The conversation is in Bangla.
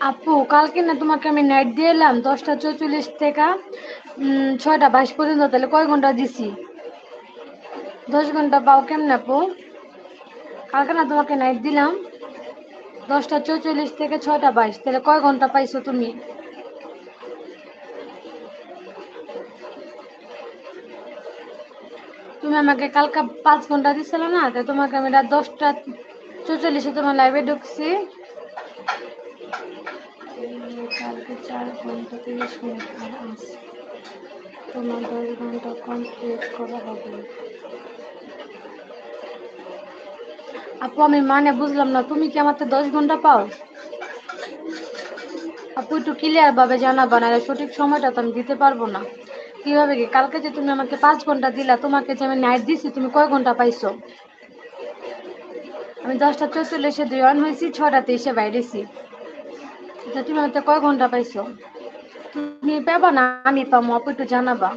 আপু, কালকে না তোমাকে আমি নেট দিয়ে এলাম, দশটা চৌচল্লিশ থেকে ছয়টা বাইশ পর্যন্ত, তাহলে কয় ঘণ্টা দিছি? দশ ঘণ্টা পাও কেমন আপু? কালকে না তোমাকে নাইট দিলাম, দশটা চৌচল্লিশ থেকে ছয়টা বাইশ, তাহলে কয় ঘণ্টা পাইছো তুমি? তুমি আমাকে কালকে পাঁচ ঘণ্টা দিছিল না, তাই তোমাকে আমি রাত দশটা চৌচল্লিশে তোমার লাইভে ঢুকছি। কালকে চার ঘণ্টা আর তোমার দশ ঘণ্টা কমপ্লিট করা হবে। আপু, আমি মানে বুঝলাম না, তুমি কি আমার দশ ঘণ্টা পাও? আপু, একটু ক্লিয়ার ভাবে জানাবা না সঠিক সময়টা তো আমি দিতে পারব না। কীভাবে কি? কালকে যে তুমি আমাকে পাঁচ ঘণ্টা দিলা, তোমাকে যে আমি নাইট দিছি, তুমি কয় ঘণ্টা পাইছো? আমি দশটা চৌচল্লিশে দুই অন হয়েছি ছটাতে এসে বাইরেছি। তা তুমি হাতে কয় ঘণ্টা পাইছো? তুমি পাবা না? আমি পাবো আপু একটু জানাবা।